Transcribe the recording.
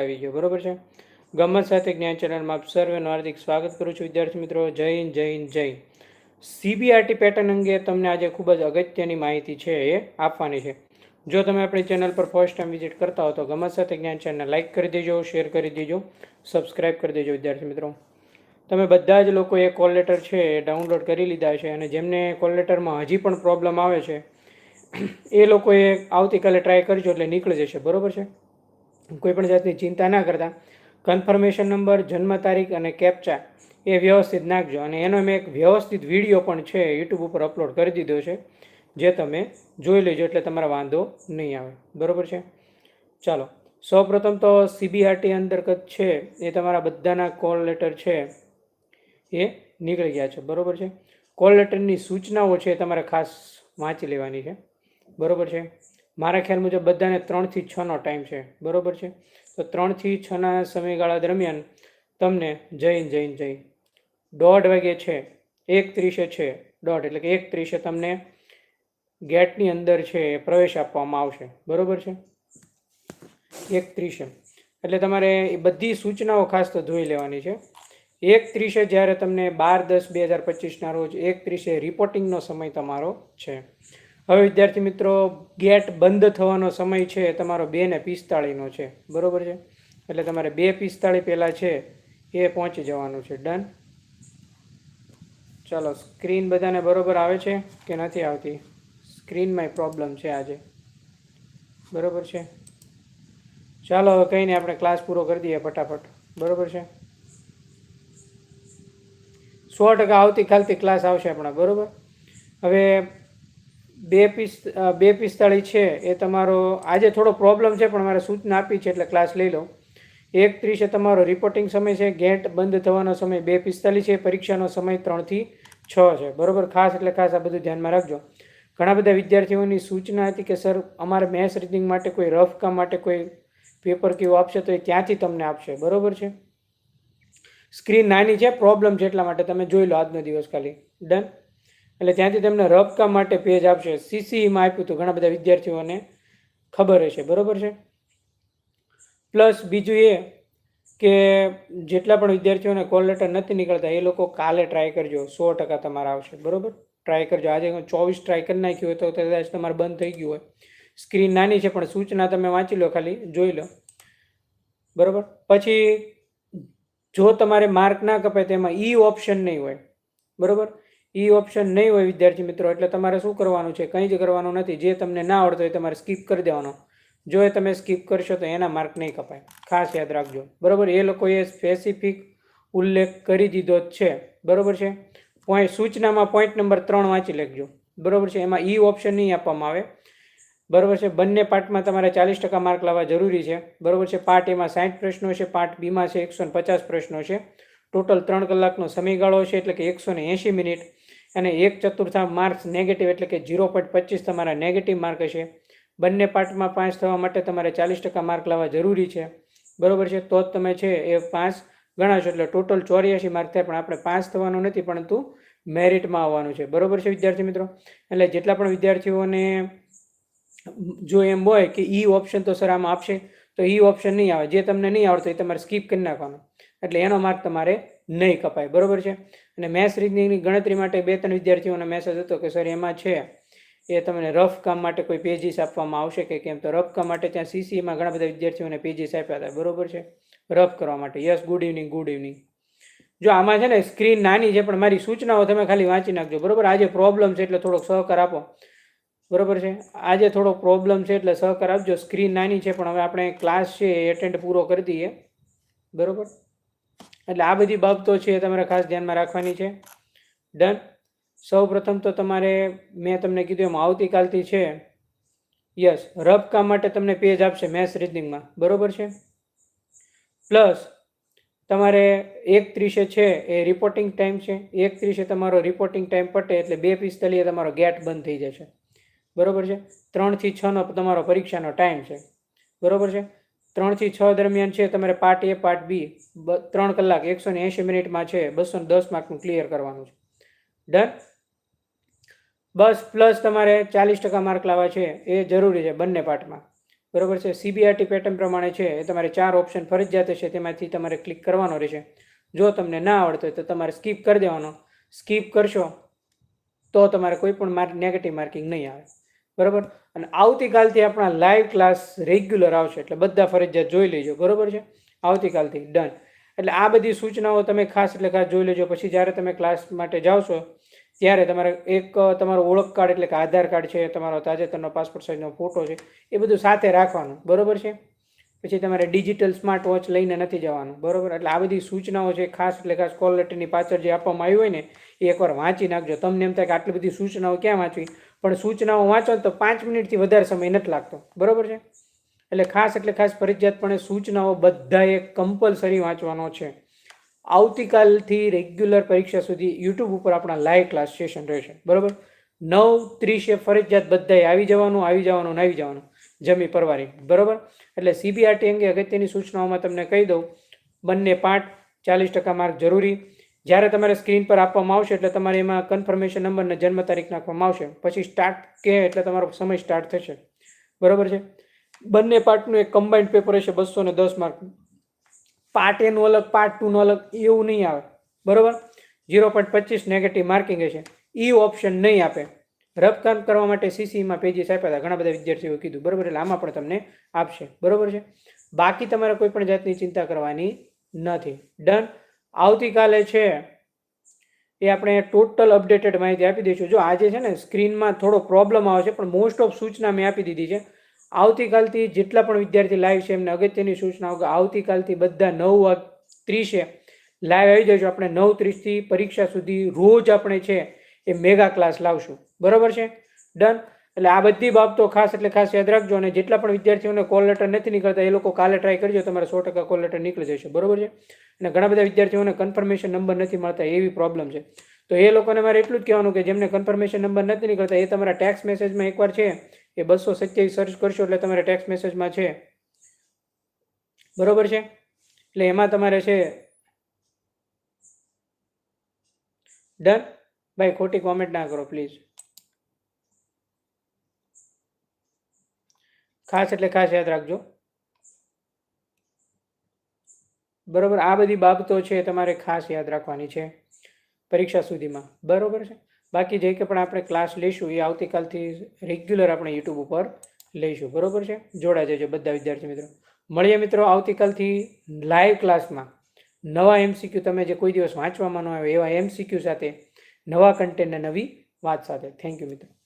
આવી ગયો બરોબર છે? ગમત સાથે જ્ઞાન ચેનલમાં આપ સર્વેનું હાર્દિક સ્વાગત કરું છું. વિદ્યાર્થી મિત્રો, જય હિન્દ જય હિન્દ, જય સીબીઆરટી પેટર્ન અંગે તમને આજે ખૂબ જ અગત્યની માહિતી છે એ આપવાની છે. જો તમે આપણી ચેનલ પર ફર્સ્ટ ટાઈમ વિઝિટ કરતા હો તો ગમત સાથે જ્ઞાન ચેનલને લાઇક કરી દેજો શેર કરી દેજો સબસ્ક્રાઇબ કરી દેજો વિદ્યાર્થી મિત્રો. તમે બધા જ લોકો એ કોલ લેટર છે એ ડાઉનલોડ કરી લીધા છે અને જેમને કોલ લેટરમાં હજી પણ પ્રોબ્લેમ આવે છે, એ લોકોએ આવતીકાલે ટ્રાય કરજો એટલે નીકળી જશે. બરોબર છે? કોઈ પણ જાતની ચિંતા ના કરતા કન્ફર્મેશન નંબર જન્મ તારીખ અને કેપ્ચા એ વ્યવસ્થિત નાખજો. અને એનો મેં એક વ્યવસ્થિત વીડિયો પણ છે યુટ્યુબ ઉપર અપલોડ કરી દીધો છે, જે તમે જોઈ લેજો, એટલે તમારે વાંધો નહીં આવે. બરોબર છે? ચાલો. સૌપ્રથમ તો સીબીઆરટી અંતર્ગત છે, એ તમારા બધાના કોલ લેટર છે, એ નીકળી ગયા છે. બરોબર છે? કોલ લેટરની સૂચનાઓ છે તમારે ખાસ વાંચી લેવાની છે. બરાબર છે? મારા ખ્યાલ મુજબ બધાને ત્રણથી છનો ટાઈમ છે. બરોબર છે? તો ત્રણથી છના સમયગાળા દરમિયાન તમને જૈન જૈન જૈન. દોઢ વાગે છે. એક ત્રીસે છે. દોઢ, એટલે કે એક ત્રીસે તમને ગેટની અંદર છે પ્રવેશ આપવામાં આવશે. બરોબર છે? એક ત્રીસે. એટલે તમારે એ બધી સૂચનાઓ ખાસ તો જોઈ લેવાની છે. એક ત્રીસે જ્યારે તમને બાર દસ બે હજાર પચીસના રોજ એક ત્રીસે રિપોર્ટિંગનો સમય તમારો છે. હવે વિદ્યાર્થી મિત્રો, ગેટ બંધ થવાનો સમય છે, તમારો બે ને પિસ્તાળીનો છે. બરોબર છે? એટલે તમારે બે પિસ્તાળી પહેલાં છે, એ પહોંચી જવાનું છે. ડન? ચાલો, સ્ક્રીન બધાને બરોબર આવે છે કે નથી આવતી? સ્ક્રીનમાં પ્રોબ્લેમ છે આજે. બરોબર છે? ચાલો, હવે કંઈ નહીં આપણે ક્લાસ પૂરો કરી દઈએ ફટાફટ. બરાબર છે? સો ટકા આવતીકાલથી ક્લાસ આવશે આપણા. બરાબર? હવે બે પિસ બે પિસ્તાળીસ છે, એ તમારો, આજે થોડો પ્રોબ્લેમ છે, પણ મારે સૂચના આપી છે, એટલે ક્લાસ લઈ લો એક ત્રીસે તમારો રિપોર્ટિંગ સમય છે, ગેટ બંધ થવાનો સમય બે પિસ્તાલીસ છે, પરીક્ષાનો સમય ત્રણથી છ છે. બરોબર? ખાસ એટલે ખાસ આ બધું ધ્યાનમાં રાખજો. ઘણા બધા વિદ્યાર્થીઓની સૂચના હતી કે, સર, અમારે મેથ્સ રીડિંગ માટે કોઈ રફ કામ માટે કોઈ પેપર કેવું આપશે, તો એ ત્યાંથી તમને આપશે. બરોબર છે? સ્ક્રીન નાની છે પ્રોબ્લેમ છે એટલા માટે તમે જોઈ લો આજનો દિવસ ખાલી. ડન એટલે ત્યાંથી તમને રબકા માટે પેજ આપશે. સીસીઈમાં આપ્યું હતું ઘણા બધા વિદ્યાર્થીઓને. ખબર હશે. બરાબર છે? પ્લસ બીજું એ કે જેટલા પણ વિદ્યાર્થીઓને કોલ લેટર નથી નીકળતા, એ લોકો કાલે ટ્રાય કરજો. સો ટકા તમારા આવશે. બરોબર? ટ્રાય કરજો. આજે ચોવીસ ટ્રાય કરી નાખ્યું હોય તો કદાચ તમારે બંધ થઈ ગયું હોય. સ્ક્રીન નાની છે, પણ સૂચના તમે વાંચી લો ખાલી. જોઈ લો. બરોબર? પછી જો તમારે માર્ક ના કપાય તેમાં ઈ ઓપ્શન નહીં હોય. બરોબર? ઈ ઓપ્શન નહીં હોય વિદ્યાર્થી મિત્રો, એટલે તમારે શું કરવાનું છે? કંઈ જ કરવાનું નથી. જે તમને ના આવડતો હોય તમારે સ્કીપ કરી દેવાનો. જો એ તમે સ્કીપ કરશો તો એના માર્ક નહીં કપાય. ખાસ યાદ રાખજો. બરોબર? એ લોકોએ સ્પેસિફિક ઉલ્લેખ કરી દીધો છે. બરોબર છે? પોઈન્ટ સૂચનામાં પોઈન્ટ નંબર ત્રણ વાંચી લેખજો બરોબર છે? એમાં ઈ ઓપ્શન નહીં આપવામાં આવે. બરોબર છે? બંને પાર્ટમાં તમારે ચાલીસ ટકા માર્ક લાવવા જરૂરી છે. બરોબર છે? પાર્ટ એમાં સાઠ પ્રશ્નો છે પાર્ટ બીમાં છે, એકસો પચાસ પ્રશ્નો છે. ટોટલ ત્રણ કલાકનો સમયગાળો છે, એટલે કે એકસો એંશી મિનિટ. અને એક ચતુર્થાંશ માર્ક્સ નેગેટિવ એટલે કે ઝીરો પોઈન્ટ પચીસ તમારા નેગેટિવ માર્ક હશે. બંને પાર્ટમાં પાસ થવા માટે તમારે ચાલીસ ટકા માર્ક લાવવા જરૂરી છે. બરોબર છે? તો જ તમે છે એ પાસ ગણાશો. એટલે ટોટલ ચોર્યાસી માર્ક થાય, પણ આપણે પાસ થવાનું નથી, પરંતુ મેરિટમાં આવવાનું છે. બરોબર છે વિદ્યાર્થી મિત્રો? એટલે જેટલા પણ વિદ્યાર્થીઓને જો એમ હોય કે ઈ ઓપ્શન તો સર આમાં આપશે, તો ઈ ઓપ્શન નહીં આવે. જે તમને નહીં આવડતો એ તમારે સ્કીપ કરી નાખવાનું. એટલે એનો માર્ક તમારે નહીં કપાય. બરોબર છે? અને મેથ્સ રીઝનિંગની ગણતરી માટે બે ત્રણ વિદ્યાર્થીઓનો મેસેજ હતો કે સર એમાં છે, એ તમને રફ કામ માટે કોઈ પેજીસ આપવામાં આવશે કે કેમ? તો રફ કામ માટે ત્યાં સીસીમાં ઘણા બધા વિદ્યાર્થીઓને પેજીસ આપ્યા હતા. બરોબર છે? રફ કરવા માટે. Yes good evening good evening જો આમાં છે ને સ્ક્રીન નાની છે, પણ મારી સૂચનાઓ તમે ખાલી વાંચી નાખજો. બરોબર? આજે પ્રોબ્લેમ છે એટલે થોડોક સહકાર આપો. બરોબર છે? આજે થોડો પ્રોબ્લેમ છે એટલે સહકાર આપજો. સ્ક્રીન નાની છે, પણ હવે આપણે ક્લાસ છે એ એટેન્ડ પૂરો કરી દઈએ. બરોબર? એટલે આ બધી બાબતો છે એ તમારે ખાસ ધ્યાનમાં રાખવાની છે. ડન સૌ પ્રથમ તો તમારે, મેં તમને કીધું એમ આવતીકાલથી છે. યસ રફ કામ માટે તમને પેજ આપશે મેથ્સ રીડિંગમાં બરોબર છે? પ્લસ તમારે એક ત્રીસે છે એ રિપોર્ટિંગ ટાઈમ છે. એક ત્રીસે તમારો રિપોર્ટિંગ ટાઈમ પટે એટલે બે પિસ્તાલીએ તમારો ગેટ બંધ થઈ જશે. બરોબર છે? ત્રણથી છનો તમારો પરીક્ષાનો ટાઈમ છે. બરોબર છે? ત્રણથી છ દરમિયાન છે, તમારે પાર્ટ એ પાર્ટ બી, ત્રણ કલાક, એકસો ને એંશી મિનિટમાં છે, બસો ને દસ માર્કનું ક્લિયર કરવાનું છે. ડન બસ પ્લસ તમારે ચાલીસ ટકા માર્ક લાવવા છે, એ જરૂરી છે બંને પાર્ટમાં બરોબર છે? સીબીઆરટી પેટર્ન પ્રમાણે છે, એ તમારે ચાર ઓપ્શન ફરજિયાત છે, તેમાંથી તમારે ક્લિક કરવાનો રહેશે. જો તમને ના આવડતો હોય તો તમારે સ્કીપ કરી દેવાનો. સ્કીપ કરશો, તો તમારે કોઈ પણ માર્ક નેગેટિવ માર્કિંગ નહીં આવે. બરાબર? અને આવતીકાલથી આપણા લાઈવ ક્લાસ રેગ્યુલર આવશે, એટલે બધા ફરજિયાત જોઈ લેજો, બરાબર છે? આવતીકાલથી ડન એટલે આ બધી સૂચનાઓ તમે ખાસ એટલે ખાસ જોઈ લેજો. પછી જ્યારે તમે ક્લાસ માટે જાઓ ત્યારે તમારે એક તમારો ઓળખ કાર્ડ એટલે કે આધાર કાર્ડ છે, તમારો તાજેતરનો પાસપોર્ટ સાઇઝનો ફોટો છે, એ બધું સાથે રાખવાનું, બરાબર છે? પછી તમારે ડિજિટલ સ્માર્ટ વોચ લઈને નથી જવાનું, બરાબર? એટલે આ બધી સૂચનાઓ છે, ખાસ એટલે ખાસ કોલ લેટરની પાછળ જે આપવામાં આવી હોય ને, એ એકવાર વાંચી નાખજો. તમને એમ થાય કે આટલી બધી સૂચનાઓ ક્યાં વાંચવી? પણ સૂચનાઓ વાંચો તો પાંચ મિનિટથી વધારે સમય નથી લાગતો. બરાબર છે? એટલે ખાસ એટલે ખાસ ફરજિયાતપણે સૂચનાઓ બધાએ કમ્પલસરી વાંચવાનો છે. આવતીકાલથી રેગ્યુલર પરીક્ષા સુધી યુટ્યુબ ઉપર આપણા લાઈવ ક્લાસ સેશન રહેશે. બરાબર? નવ ત્રીસે ફરજિયાત બધાએ આવી જવાનું આવી જવાનું આવી જવાનું. જમી પરવારી. બરાબર? એટલે સીબીઆરટી અંગે અગત્યની સૂચનાઓમાં તમને કહી દઉં. બંને પાઠ ચાલીસ ટકા માર્ક જરૂરી. જ્યારે તમારે સ્ક્રીન પર આપવામાં આવશે એટલે તમારે એમાં કન્ફર્મેશન નંબર ને જન્મ તારીખ નાખવામાં આવશે. પછી સ્ટાર્ટ કે એટલે તમારો સમય સ્ટાર્ટ થશે. બરાબર છે? બંને પાર્ટનું એક કમ્બાઇન્ડ પેપર હશે બસો ને દસ માર્ક પાર્ટ એનું અલગ પાર્ટ ટુનું અલગ, એવું નહીં આવે. બરાબર? ઝીરો પોઈન્ટ પચીસ નેગેટિવ માર્કિંગ હશે. એ ઓપ્શન નહીં આપે. રફકામ કરવા માટે સીસીમાં પેજીસ આપ્યા હતા. ઘણા બધા વિદ્યાર્થીઓ કીધું. બરાબર એટલે આમાં પણ તમને આપશે. બરાબર છે? બાકી તમારે કોઈ પણ જાતની ચિંતા કરવાની નથી. ડન આવતીકાલે છે એ આપણે ટોટલ અપડેટેડ માહિતી આપી દઈશું. જો આજે છે ને સ્ક્રીનમાં થોડો પ્રોબ્લેમ આવે છે, પણ મોસ્ટ ઓફ સૂચના મેં આપી દીધી છે. આવતીકાલથી જેટલા પણ વિદ્યાર્થી લાઈવ છે, એમને અગત્યની સૂચનાઓ કે આવતીકાલથી બધા નવ ત્રીસે લાઈવ આવી જઈશું આપણે નવ ત્રીસથી પરીક્ષા સુધી રોજ આપણે છે એ મેગા ક્લાસ લાવશું. બરાબર છે? ડન. એટલે આ બધી બાબતો ખાસ એટલે ખાસ યાદ રાખજો અને જેટલા પણ વિદ્યાર્થીઓને કોલ લેટર નથી નીકળતા, એ લોકો કાલે ટ્રાય કરજો, તમારે સો ટકા કોલ લેટર નીકળી જશે. બરાબર છે? અને ઘણા બધા વિદ્યાર્થીઓને કન્ફર્મેશન નંબર નથી મળતા એવી પ્રોબ્લેમ છે. તો એ લોકોને મારે એટલું જ કહેવાનું કે જેમને કન્ફર્મેશન નંબર નથી નીકળતા, એ તમારા ટેક્સ મેસેજમાં એકવાર છે, એ બસો સત્યાવીસ સર્ચ કરશો એટલે તમારે ટેક્સ મેસેજમાં છે. બરોબર છે? એટલે એમાં તમારે છે ડન ભાઈ ખોટી કોમેન્ટ ના કરો પ્લીઝ ખાસ એટલે ખાસ યાદ રાખજો. બરોબર, આ બધી બાબતો છે તમારે ખાસ યાદ રાખવાની છે પરીક્ષા સુધીમાં. બરોબર છે? બાકી જે કે પણ આપણે ક્લાસ લઈશું એ આવતીકાલથી રેગ્યુલર આપણે યુટ્યુબ ઉપર લઈશું. બરોબર છે? જોડા જજો બધા વિદ્યાર્થી મિત્રો. મળીએ મિત્રો આવતીકાલથી લાઈવ ક્લાસમાં નવા એમસીક્યુ તમે જે કોઈ દિવસ વાંચવામાં ન આવે એવા એમસીક્યુ સાથે નવા કન્ટેન્ટ નવી વાત સાથે. થેન્ક યુ મિત્રો.